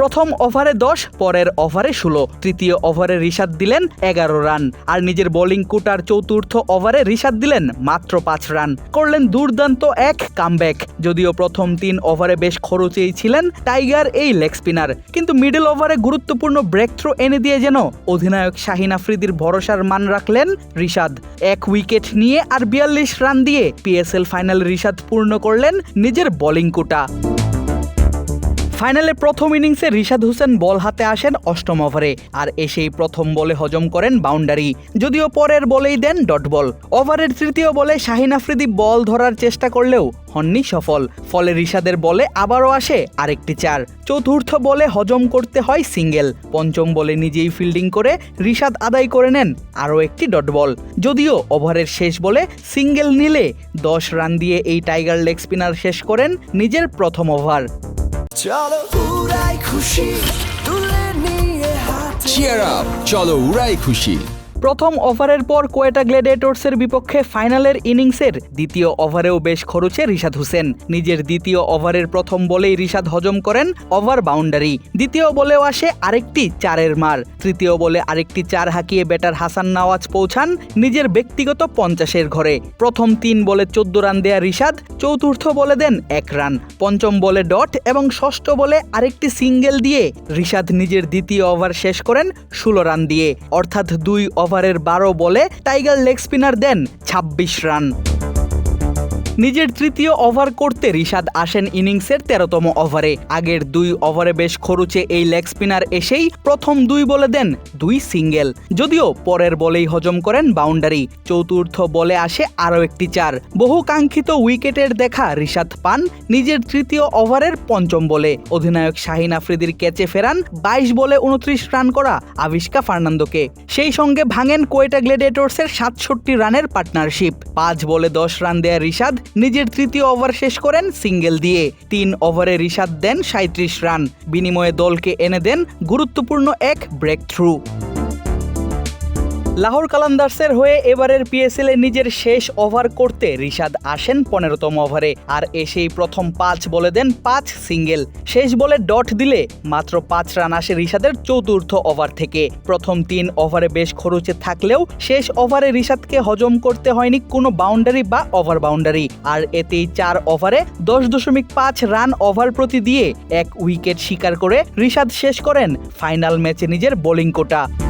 প্রথম ওভারে দশ, পরের ওভারে ষোলো। তৃতীয় ওভারে রিশাদ দিলেন এগারো রান। আর নিজের বোলিং কোটার চতুর্থ ওভারে রিশাদ দিলেন মাত্র পাঁচ রান। করলেন দুর্দান্ত এক কামব্যাক। যদিও প্রথম তিন ওভারে বেশ খরচেই ছিলেন টাইগার এই লেগ স্পিনার। কিন্তু মিডল ওভারে গুরুত্বপূর্ণ ব্রেক থ্রো এনে দিয়ে যেন অধিনায়ক শাহিন আফ্রিদির ভরসার মান রাখলেন রিশাদ। এক উইকেট নিয়ে আর বিয়াল্লিশ রান দিয়ে পিএসএল ফাইনাল রিশাদ পূর্ণ করলেন নিজের বোলিং কোটা। ফাইনালে প্রথম ইনিংসে রিশাদ হোসেন বল হাতে আসেন অষ্টম ওভারে, আর এসেই প্রথম বলে হজম করেন বাউন্ডারি। যদিও পরের বলেই দেন ডট বল। ওভারের তৃতীয় বলে শাহিন আফ্রিদি বল ধরার চেষ্টা করলেও হননি সফল। ফলে রিশাদের বলে আবারও আসে আরেকটি চার। চতুর্থ বলে হজম করতে হয় সিঙ্গেল। পঞ্চম বলে নিজেই ফিল্ডিং করে রিশাদ আদায় করে নেন আরও একটি ডট বল। যদিও ওভারের শেষ বলে সিঙ্গেল নিলে দশ রান দিয়ে এই টাইগার লেগ স্পিনার শেষ করেন নিজের প্রথম ওভার। চলো উড়াই খুশি তুলে নিয়ে হাতে চিয়ার আপ চলো উড়াই খুশি। প্রথম ওভারের পর কোয়েটা গ্ল্যাডিয়েটর্সের বিপক্ষে ফাইনালের ইনিংসের দ্বিতীয় ওভারেও বেশ খরচে রিশাদ হোসেন। নিজের দ্বিতীয় ওভারের প্রথম বলেই রিশাদ হজম করেন ওভার বাউন্ডারি। দ্বিতীয় বলেও আসে আরেকটি চারের মার। তৃতীয় বলে আরেকটি চার হাঁকিয়ে ব্যাটার হাসান নওয়াজ পৌঁছান নিজের ব্যক্তিগত পঞ্চাশের ঘরে। প্রথম তিন বলে চোদ্দ রান দেয়া রিশাদ, চতুর্থ বলে দেন এক রান। পঞ্চম বলে ডট এবং ষষ্ঠ বলে আরেকটি সিঙ্গেল দিয়ে রিশাদ নিজের দ্বিতীয় ওভার শেষ করেন ষোলো রান দিয়ে। অর্থাৎ দুই ওভারের বারো বলে টাইগার লেগ স্পিনার দেন ছাব্বিশ রান। নিজের তৃতীয় ওভার করতে রিশাদ আসেন ইনিংসের তেরোতম ওভারে। আগের দুই ওভারে বেশ খরুচে এই লেগ স্পিনার এসেই প্রথম দুই বলে দেন দুই সিঙ্গেল। যদিও পরের বলেই হজম করেন বাউন্ডারি। চতুর্থ বলে আসে আরও একটি চার। বহু কাঙ্ক্ষিত উইকেটের দেখা রিশাদ পান নিজের তৃতীয় ওভারের পঞ্চম বলে। অধিনায়ক শাহিন আফ্রিদির ক্যাচে ফেরান বাইশ বলে উনত্রিশ রান করা আবিষ্কা ফার্নান্দোকে। সেই সঙ্গে ভাঙেন কোয়েটা গ্লেডিয়েটর্সের সাতষট্টি রানের পার্টনারশিপ। পাঁচ বলে দশ রান দেয়া রিশাদ নিজের তৃতীয় ওভার শেষ করেন সিঙ্গেল দিয়ে। তিন ওভারে রিশাদ দেন সাঁত্রিশ রান। বিনিময়ে দলকে এনে দেন গুরুত্বপূর্ণ এক ব্রেক থ্রু লাহোর কালান্দার্সের হয়ে এবারের পিএসএল এ নিজের শেষ ওভার করতে রিশাদ আসেন পনেরোতম ওভারে। আর এসেই প্রথম পাঁচ বলে দেন পাঁচ সিঙ্গেল। শেষ বলে ডট দিলে মাত্র পাঁচ রান আসে রিশাদের চতুর্থ ওভার থেকে। প্রথম তিন ওভারে বেশ খরচে থাকলেও শেষ ওভারে রিশাদকে হজম করতে হয়নি কোনো বাউন্ডারি বা ওভার বাউন্ডারি। আর এতেই চার ওভারে দশ দশমিক পাঁচ রান ওভার প্রতি দিয়ে এক উইকেট শিকার করে রিশাদ শেষ করেন ফাইনাল ম্যাচে নিজের বোলিং কোটা।